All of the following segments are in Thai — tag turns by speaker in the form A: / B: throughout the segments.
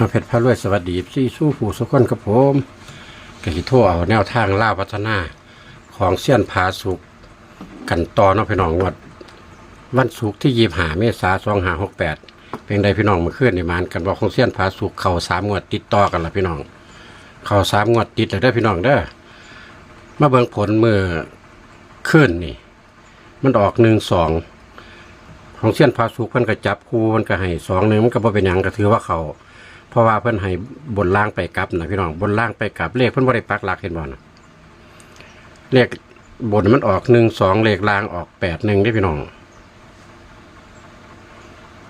A: อาเพชรพระรวยสวัสดีซี่สู้ผู้สุขคนกับผมกะทิโทเอาแนวทางล่าพัฒนาของเสี้ยนผาสุกกันต่อเนาะพี่น้องงวดวันศุกที่ยีหาเมษาสองหาหกแปดเป็นใดพี่น้องเมื่อนในมานกันบอกของเสี้ยนผาสุกเข่าสามงวดติดต่อกันละพี่น้อง เข่าสามงวดติดเลยเด้พี่น้องเด้อมาเบิ่งผลมือขึ้นนี่ มันออกหนึ่งสองของเสี้ยนพาสุกเพิ่นก็จับคู่มันก็ให้สองหนึ่งมันก็บ่เป็นหยังก็ถือว่าเขาเพ ราะว่าเพิ่นให้บนล่างไปกลับนะพี่น้องบนล่างไปกลับเลขเพิ่นบ่ได้ปักหลักเห็นบ่นะเลขบนมันออกหนึ่งสองเลขล่างออกแปดหนึ่งได้พี่น้อง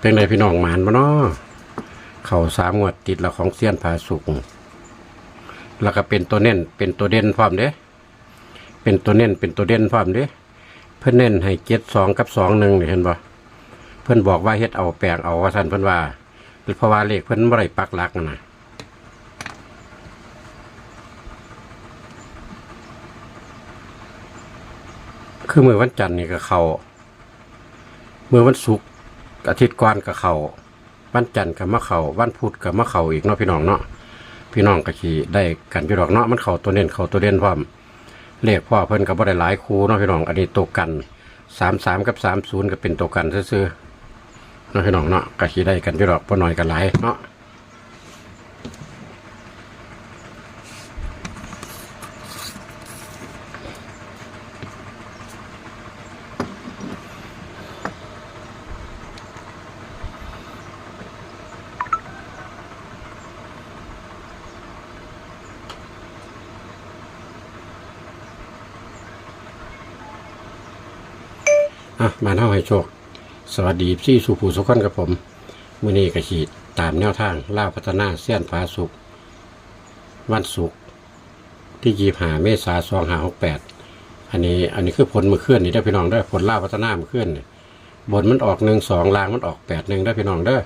A: เป็นไรพี่น้องหมานบ่เนาะเข่าสามงวดติดล้วของเสี้ยนพาสุกแล้วก็เป็นตัวเน้นเป็นตัวเด่นพร้อมเด้เป็นตัวเน้นเป็นตัวเด่นพร้อมเด้เพิ่อนเน้นให้เจ็ดสองกับสองหนึ่งเห็นบ่เพิ่อนบอกว่าเฮ็ดเอาแปลงเอาว่าท่านเพิ่อนว่า เพราะว่าเลขเพิ่นบ่ได้ปักหลักนะคือมือวันจันทร์นี่ก็เขามือวันศุกร์อาทิตย์ก่อนก็เขาวันจันทร์ก็มาเขาวันพุธก็มาเขาอีกเนาะพี่น้องเนาะพี่น้องก็สิได้กันอยู่ดอกเนาะมันเขาตัวเน้นเขาตัวเด่นพร้อมเลขพ่อเพิ่นก็บ่ได้หลายคูเนาะพี่น้องอันนี้ตัวกันสามสามกับสามศูนย์ก็เป็นตัวกันซื่อๆ เนาะพี่น้องเนาะก็สิได้กันอยู่ดอกบ่น้อยกันหลายเนาะอะมาเท่าให้โชค สวัสดีพี่สุภูสุขคนกับผมมือนี้ก็สิตามแนวทางล่าพัฒนาเสี้ยนฟ้าสุกวันศุกที่ยีหาเมษาสองหาหกแปดอันนี้อันนี้คือผลมือเคลื่อนนี่ได้พี่น้องได้ผลล่าพัฒนามือเคลื่อนนี่บนมันออกหนึ่งสองลางมันออกแปดหนึ่งได้พี่น้องเด้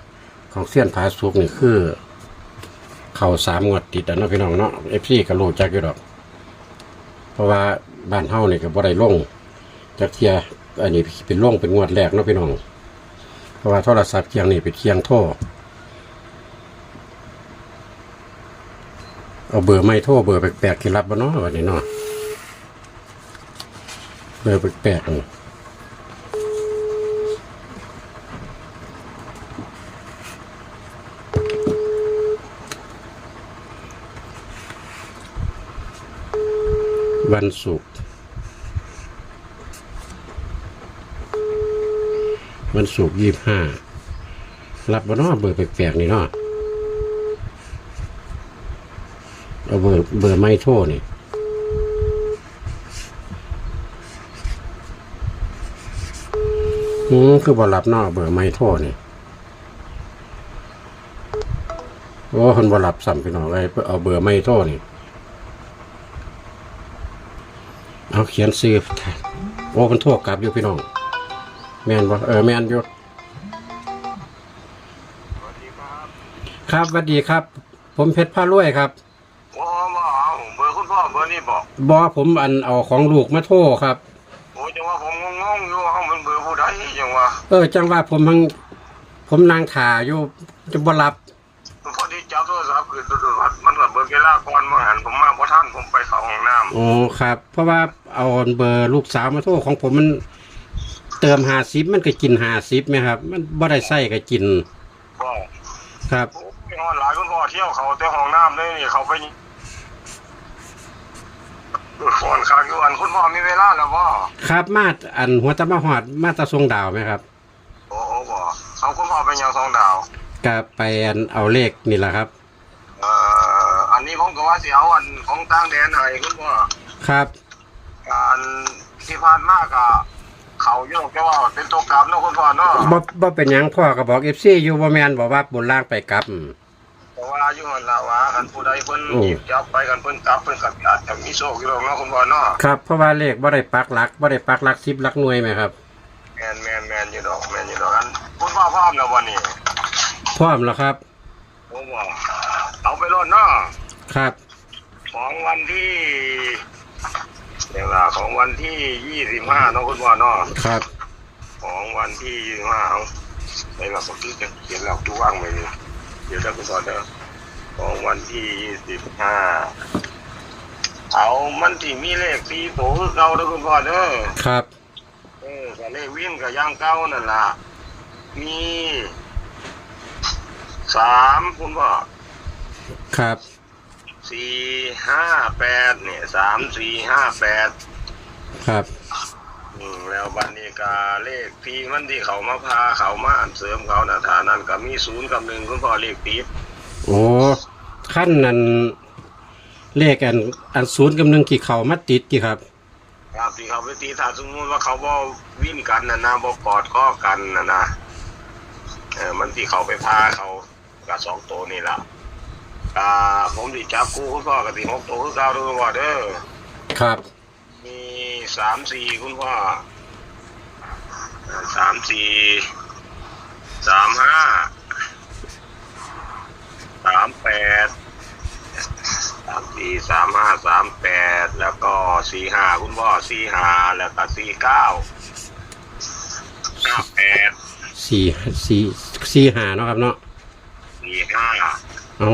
A: ของเสี้ยนฟ้าสุกนี่คือ เข่าสามงวดติดอ่เนาะพี่น้องเนาะเอฟซีก็รู้จักอยู่ดอก เพราะว่าบ้านเฮานี่ก็บ่ได้ลงจักเทียอันนี้เป็นลงเป็นงวดแรกเนาะพี่น้อง เพราะว่าโทรศัพท์เคียงนี่เป็นเคียงโทรเอาเบอร์ไม่โทรเบอร์แปลกๆที่รับบ่เนาะวันนี้เนาะเบอร์แปลกๆนี่วันศุกร์ วันศุกร์ยี่ห้ารับบ่นาะเบอร์แปลกๆนี่เนาะเอาเบอร์เบอร์ไม่โทรนี่อืมคือบอรับนอกเบอร์ไม่โทรนี่โอ้คนบอรับสั่มพี่น้องเลยเอาเบอร์ไม่โทรนี่เอาเขียนซื้อโอ้มันโทรกลับอยู่พี่น้อง แมนบ่เออแมนอยู่ครับสวัสดีครับ ผมเพชรพารวยครับ
B: ว่าว่าเอาเบอร์คุณพ่อเบอร์นี่บอก
A: บอผมอันเอาของลูกมาโทรครับ
B: โอ้ยจังว่าผมงงๆอยู่ว่ามันเบอร์ผู้ใดจังว่า
A: เออจังว่าผมทังผมนางถ่าอยู่จะบ่รับ
B: พอดีจับโทรศัพท์คือตัวๆมันก็เบอร์เวลาก่อนมาหันผมมาเพราะท่านผมไปเข้าห้องน้ำ
A: อ๋อครับ เพราะว่าเอาเบอร์ลูกสาวมาโทรของผมมัน เติมหาซิปมันก็กินหาซิปไหมครับ มันบ่ได้ใส่ก็กิน
B: บอก
A: ครับ
B: โอ้ยฮอดหลายคุณพ่อเที่ยวเขาแต่ห้องน้ำเลยนี่เขาไปฝนค้างอยู่อันคุณพ่อมีเวลาแล้วบ่
A: ครับมาดอันหัวตะมาหอดมาตะทรงดาวไหมครับ
B: โอ้โหบ่เอาคุณพ่อไปยังสองดาว
A: ก็ไปอันเอาเลขนี่แหละครับ
B: เอ่ออันนี้ผมก็ว่าสิเอาอันของต่างแดนให้คุณพ่อ
A: ครับ
B: การที่ผ่านมากอะ เขาโยกแค่ว่าเป็นตัวกลับเนาะคุณพ่อเนาะ
A: บ่บ่เป็นหยังพ่อก็บอก FC อยู่บ่แม่นบอกว่าบนล่างไปกลับ
B: เพราะว่าอยู่หันละว่ากันผู้ใดเพิ่น
A: โอ้
B: หยิบจับไปกันเพิ่นกลับเพิ่นก็อาจจะมีโชคอยู่หรอกเนาะคุณพ่อเนาะ
A: ครับ เพราะว่าเลขบ่ได้ปักหลักบ่ได้ปักหลัก10หลักหน่วยไหมครับ
B: แม่นแม่นแม่นอยู่ดอกแม่นอยู่ดอกอันคุณพ่อพร้อมแล้ววันนี้
A: พร้อมแล้วครับ
B: ผมว่าเอาไปรถเนาะ
A: ครับ
B: ของวันที่ เดี๋ยวล่ะของวันที่ยี่สิบห้าเนาะคุณพ่อเนาะ
A: ครับ
B: ของวันที่ยี่สิบห้าเอาไปหลักผมที่จะเขียนหลักดูว่างไปนี่เดี๋ยวถ้าคุณพ่อเด้อของวันที่ยี่สิบห้าเอามันที่มีเลขสี่ตัวคือเก่าเด้อคุณพ่อเด้อ
A: ครับ
B: เออก็เลขวิ่งกับย่างเก้านั่นล่ะ มีสามคุณพ่อ
A: ครับ
B: สี่ห้าแปดเนี่ยสามสี่ห้าแปด
A: ครับ
B: อืมแล้วบันนี้กาเลขที่มันที่เขามาพาเขามาอันเสริมเขานะฐานั้นก็มีศูนย์กับหนึ่งคุณพ่อเลขติด
A: โอ้ขั้นนั้นเลขอันอันศูนย์กับหนึ่งกี่เขามาติดกี่ครับ
B: ครับที่เขาไปตีถ้าสมมติว่าเขาบอวิ่งกันนะนะบอกอดข้อกันนะนะเออมันที่เขาไปพาเขากับสองตัวนี่ละ อ่าผมดิจับคู่คุณพ่อกับที่หกตัวคือเก้าด้วยคุณพ่อเด้อ
A: ครับ
B: มีสามสี่คุณพ่อสามสี่สามห้าสามแปดสามสี่สามห้าสามแปดแล้วก็สี่ห้าคุณพ่อสี่ห้าแล้วก็สี่เก้าห้าแปด
A: สี่สี่สี่หาเนาะครับเนาะ
B: สี่ห้า
A: เอา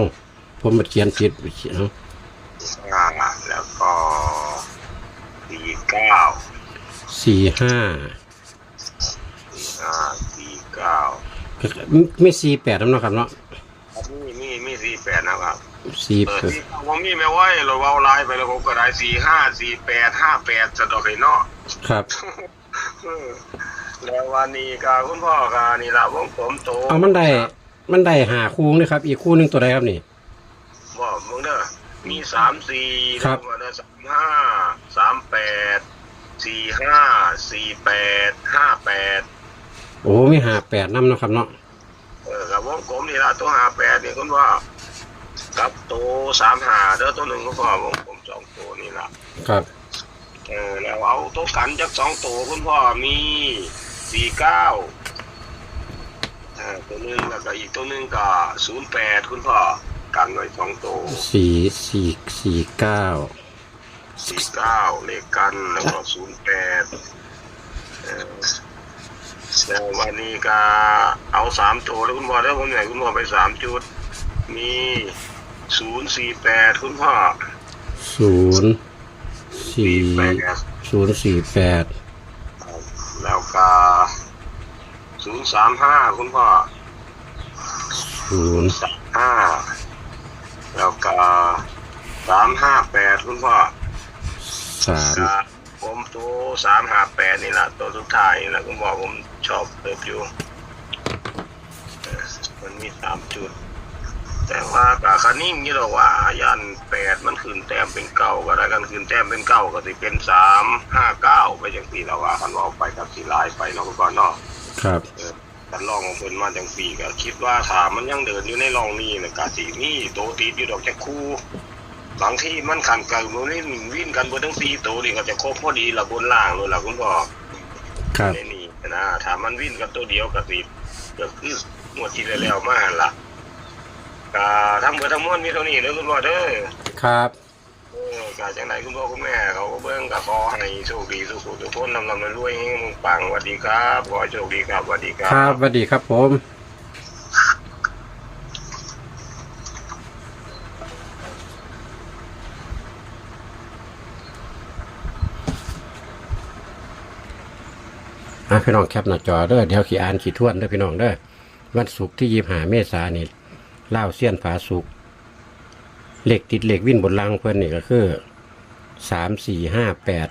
A: ผมมาเขียนผิดเขียนเอา
B: ห้าแล้วก็สี่เก้า
A: สี่ห้า
B: ห้าสี่เก้า
A: ไม่สี่แปดแล้วเนาะครับเนาะ
B: มีมีมีสี่แปดนะครับ
A: สี่
B: เออ
A: แปด
B: ที่ผมมีไม่ไหวเราเอาไลน์ไปแล้วผมก็ได้สี่ห้าสี่แปดห้าแปดสะดอกเลยเนาะ
A: ครับ
B: เออแล้ววันนี้ก็คุณพ่อก็นี่ละวงผมโต
A: เอามันได้มันได้หาคู่นี่ครับ อีกคู่หนึงตัวใดครับนี่
B: บอก มึงเด้อมีสามสี่
A: ครับ
B: แล้วก็สามห้าสามแปดสี่ห้าสี่แปดห้าแปด
A: โอ้มีหาแปดน้ำเนาะครับเนาะ
B: เออกับวงผมนี่ละตัวห้าแปดนี่คุณพ่อกับตัวสามห้าเด้อตัวหนึ่งคุณพ่อวงผมสองตัวนี่ละ
A: ครับ
B: เออแล้วเอาตัวกันจากสองตัวคุณพ่อมีสี่เก้าตัวหนึ่งแล้วก็อีกตัวหนึ่งก็ศูนย์แปดคุณพ่อ กันไว้สองตัว
A: สี่สี่สี่เก้า
B: สี่เก้าเลขกันแล้วก็ศูนย์แปดเออแล้ววันนี้ก็เอาสามตัวแล้วคุณพ่อแล้วผมไหนคุณพ่อไปสามจุด มีศูนย์สี่แปดคุณพ่อ
A: ศูนย์สี่
B: แปด
A: ศูนย์สี่แปด
B: แล้วก็ศูนย์สามห้าคุณพ่อ
A: ศูนย์
B: สามห้า แล้วก็สามห้าแปดคุณพ่อ
A: สาม
B: ก็ผมตัวสามห้าแปดนี่แหละตัวสุดท้ายนี่แหละคุณพ่อผมชอบเติบอยู่เออมันมีสามจุด แต่ว่ากาคันนิ่งนี่หรอกว่ายันแปดมันขึ้นแต้มเป็นเก้าก็ได้กันขึ้นแต้มเป็นเก้าก็จะเป็นสามห้าเก้าไปจังปีแล้วว่าคันเราไปกับสีลายไปเนาะคุณพ่อเนาะ
A: ครับ
B: กันลองของเพิ่นมาจังปีก็คิดว่าถ้ามันยังเดินอยู่ในรองนี้นะกาสิมีโตติดอยู่ดอกจักคู่บางที่มันขันกันมันนี่วิ่งกันเบนทั้งสี่โตนี่ก็จะครบพอดีละบนล่างเลยล่ะคุณพ่อ
A: ครับ
B: ในนี่นะถ้ามันวิ่งกันตัวเดียวก็สิก็คือหมวดที่แล้วๆมาหั่นล่ะก็ทั้งเบอทั้งมวลมีเท่านี้เด้อคุณพ่อเด้อ
A: ครับ
B: ก็จังไหนคุณพ่อคุณแม่เขาก็เบิ่งก็ขอให้โชคดีสุขทุกคนลำลำรวยๆให้มึงปังสวัสดีครับขอโชคดีครับสวัสดีครั
A: ครับสวัสดีครับผม อะพี่น้องแคปหน้าจอเด้อเดี๋ยวขี่อ่านขี่ทวนเด้อพี่น้องเด้อวันศุกร์ที่ยี่หาเมษายนนี่เล่าวเสี้ยนผาสุก เหล็กติดเหล็กวิ่นบนรางเพื่อนนี่ก็คือสามสี่ห้าแปด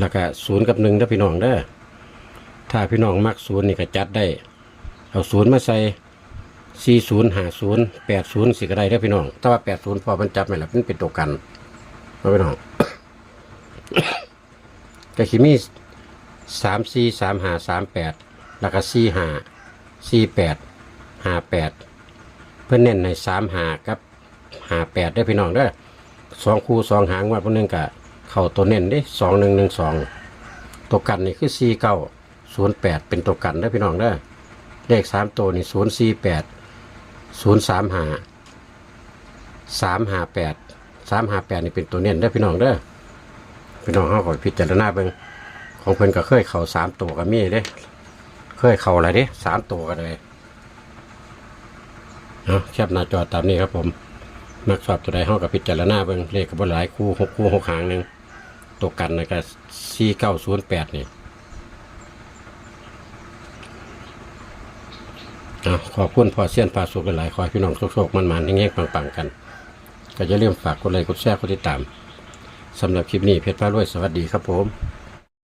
A: แล้วก็ศูนย์กับหนึ่งเด้พี่น้องเด้อถ้าพี่น้องมักศูนย์นี่ก็จัดได้ เอาศูนย์มาใส่สี่ศูนย์หาศูนย์แปดศูนย์สี่ก็ได้เด้อพี่น้องแต่ว่าแปดศูนย์พอมันจับไม่ละมันเป็นตัวกันเอาพี่น้องก็ขีมีสามสี่สามหาสามแปดแล้วก็สี่หาสี่แปดหาแปด เพื่อนเน้นในสามหากับหาแปดได้พี่น้องเด้อสองคู่สองหางว่าพวกนึงกะเข่าตัวเน้นเด้สองหนึ่งหนึ่งสองตัวกันนี่คือสี่เก้าศูนย์แปดเป็นตัวกันได้พี่น้องเด้อเลขสามตัวนี่ศูนย์สี่แปดศูนย์สามหาสามหาแปดสามหาแปดนี่เป็นตัวเน้นได้พี่น้องเด้อพี่น้องเขาขอพิจารณาเบิ่งของเพิ่นก็เคยเข่าสามตัวก็มีเด้เคยเข่าอะไรเด้สามตัวก็เลย เอาแคบหน้าจอตามนี้ครับผมมักสอบตัวใดห้องกับพิจารณาเบิ่งเลขกับหลายคู่หกคู่หกหางหนึ่งตกกันนะก็สี่เก้าศูนย์แปดนี่เอาขอบคุณพอเสี้ยนพาสุกหลายๆขอให้พี่น้องโชคๆมันๆแง่งๆปังๆกัน ก็จะเริ่าลืมฝากกดไลค์กดแชร์กดติดตามสำหรับคลิปนี้เพชรพารวยสวัสดีครับผม